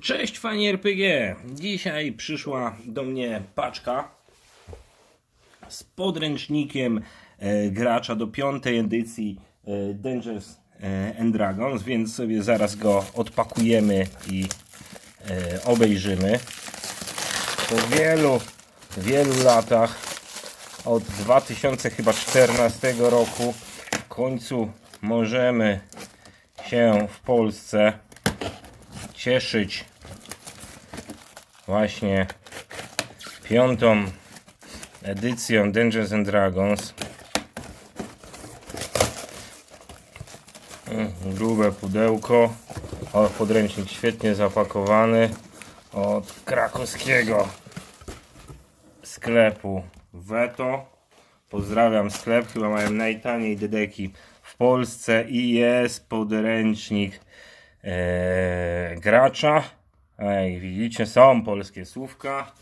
Cześć fani RPG! Dzisiaj przyszła do mnie paczka z podręcznikiem e, gracza do piątej edycji e, e, and Dragons, więc sobie zaraz go odpakujemy i e, obejrzymy. Po wielu, wielu latach, od 2014 roku, w końcu możemy się w Polsce cieszyć właśnie piątą edycją Dungeons and Dragons. Mm, Grube pudełko. O, podręcznik świetnie zapakowany od krakowskiego sklepu Veto. Pozdrawiam sklep, chyba mają najtaniej dedeki w Polsce i jest podręcznik e, gracza. Jak widzicie, są polskie słówka.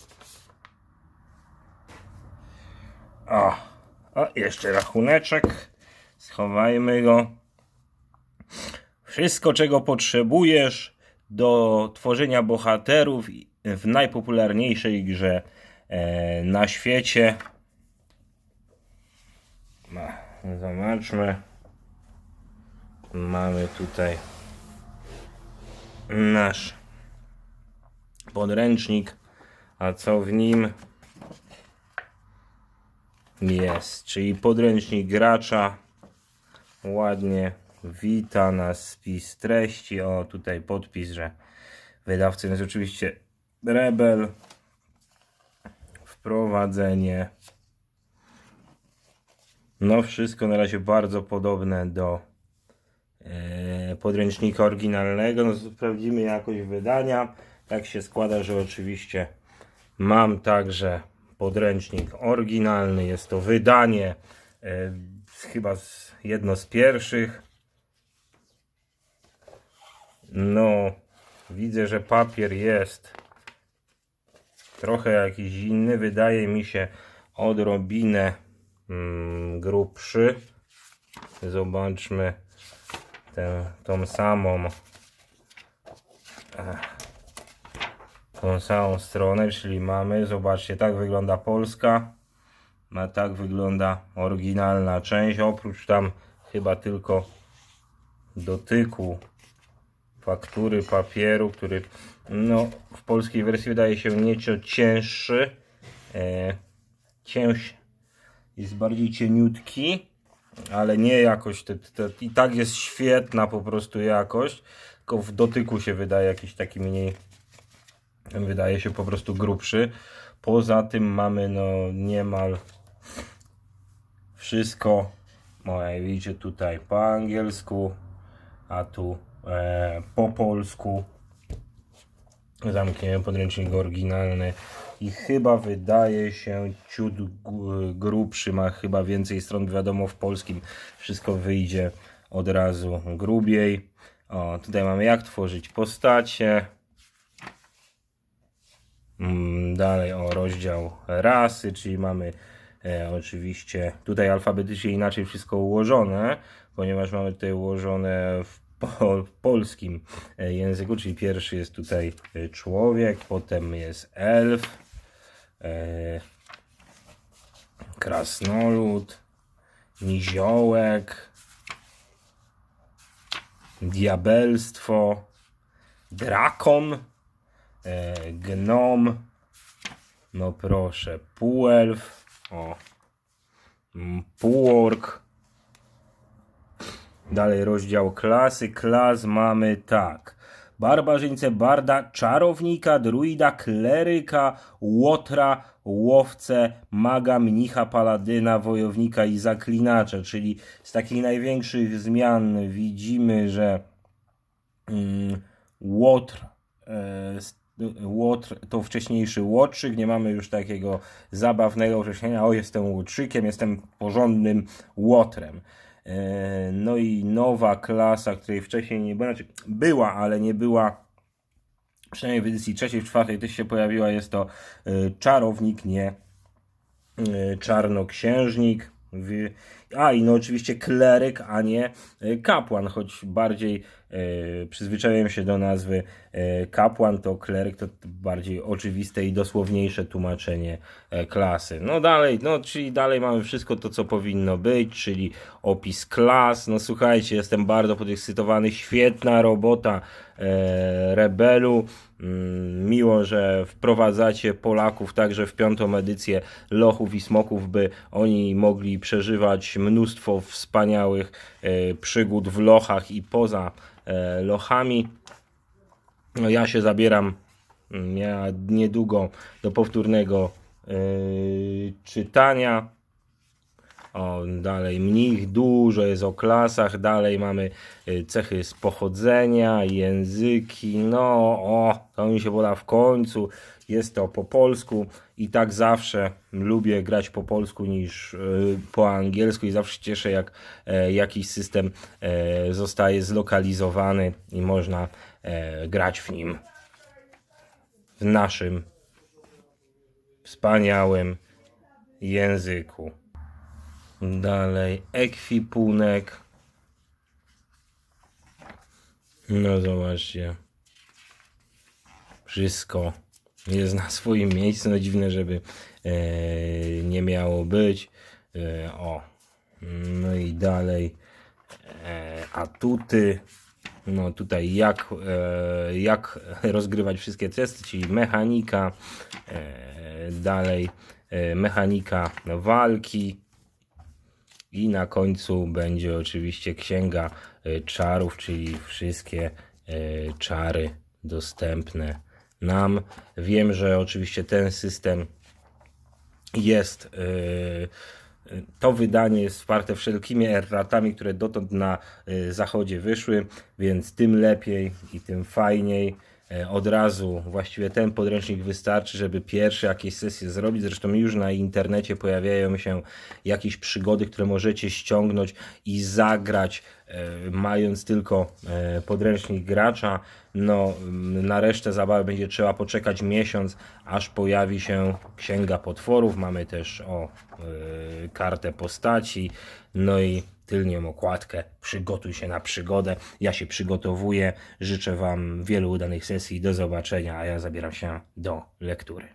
O, o, jeszcze rachuneczek. Schowajmy go. Wszystko, czego potrzebujesz do tworzenia bohaterów w najpopularniejszej grze e, na świecie. Zobaczmy. Mamy tutaj nasz podręcznik, a co w nim jest, czyli podręcznik gracza. Ładnie wita nas spis treści. O, tutaj podpis, że wydawcą jest oczywiście Rebel. Wprowadzenie. No, wszystko na razie bardzo podobne do podręcznika oryginalnego. No, sprawdzimy jakość wydania. Tak się składa, że oczywiście mam także podręcznik oryginalny. Jest to wydanie e, chyba z, jedno z pierwszych. No, widzę, że papier jest trochę jakiś inny. Wydaje mi się odrobinę mm, grubszy. Zobaczmy tę, tą samą e, tą samą stronę, czyli mamy, zobaczcie, tak wygląda Polska, a tak wygląda oryginalna część, oprócz tam chyba tylko dotyku faktury papieru, który no, w polskiej wersji wydaje się nieco cięższy, e, jest bardziej cieniutki, ale nie jakość, te, te, i tak jest świetna po prostu jakość, tylko w dotyku się wydaje jakiś taki mniej wydaje się po prostu grubszy. Poza tym mamy no niemal wszystko, jak widzicie tutaj po angielsku, a tu e, po polsku. Zamknięłem podręcznik oryginalny i chyba wydaje się ciut grubszy, ma chyba więcej stron, wiadomo w polskim wszystko wyjdzie od razu grubiej. O, tutaj mamy jak tworzyć postacie. Mm, Dalej o rozdział rasy, czyli mamy e, oczywiście tutaj alfabetycznie inaczej wszystko ułożone, ponieważ mamy tutaj ułożone w, po, polskim e, języku, czyli pierwszy jest tutaj e, człowiek, potem jest elf, e, krasnolud, niziołek, diabelstwo, drakon, gnom, no proszę, półelf, o, półork, dalej rozdział klasy, klas mamy tak, barbarzyńcę, barda, czarownika, druida, kleryka, łotra, łowcę, maga, mnicha, paladyna, wojownika i zaklinacza, czyli z takich największych zmian widzimy, że mm, Łotr, e, Łotr to wcześniejszy Łotrzyk, nie mamy już takiego zabawnego określenia, o jestem Łotrzykiem, jestem porządnym Łotrem. E, No i nowa klasa, której wcześniej nie była, znaczy była, ale nie była przynajmniej w edycji trzeciej, czwartej też się pojawiła, jest to e, czarownik, nie e, czarnoksiężnik. A i no oczywiście kleryk, a nie e, kapłan, choć bardziej e, przyzwyczaiłem się do nazwy e, kapłan, to kleryk to bardziej oczywiste i dosłowniejsze tłumaczenie e, klasy. No dalej, no czyli dalej mamy wszystko to, co powinno być, czyli opis klas. No słuchajcie, jestem bardzo podekscytowany, świetna robota e, Rebelu. Mm, Miło, że wprowadzacie Polaków także w piątą edycję Lochów i Smoków, by oni mogli przeżywać mnóstwo wspaniałych e, przygód w Lochach i poza e, Lochami. No ja się zabieram mm, ja niedługo do powtórnego e, czytania. O, dalej mnich, dużo jest o klasach, dalej mamy y, cechy z pochodzenia, języki, no o, to mi się poda w końcu, jest to po polsku i tak zawsze lubię grać po polsku niż y, po angielsku i zawsze cieszę jak e, jakiś system e, zostaje zlokalizowany i można e, grać w nim w naszym wspaniałym języku. Dalej, ekwipunek. No zobaczcie. Wszystko jest na swoim miejscu. No dziwne, żeby e, nie miało być. E, o. No i dalej. E, atuty. No tutaj jak, e, jak rozgrywać wszystkie testy, czyli mechanika. E, dalej e, mechanika walki. I na końcu będzie oczywiście księga y, czarów, czyli wszystkie y, czary dostępne nam. Wiem, że oczywiście ten system jest. y, To wydanie jest wsparte wszelkimi erratami, które dotąd na zachodzie wyszły, więc tym lepiej i tym fajniej. E, Od razu właściwie ten podręcznik wystarczy, żeby pierwsze jakieś sesje zrobić. Zresztą już na internecie pojawiają się jakieś przygody, które możecie ściągnąć i zagrać, e, mając tylko e, podręcznik gracza. No, na resztę zabawy będzie trzeba poczekać miesiąc, aż pojawi się księga potworów. Mamy też o kartę postaci, no i tylnią okładkę. Przygotuj się na przygodę. Ja się przygotowuję. Życzę Wam wielu udanych sesji. Do zobaczenia, a ja zabieram się do lektury.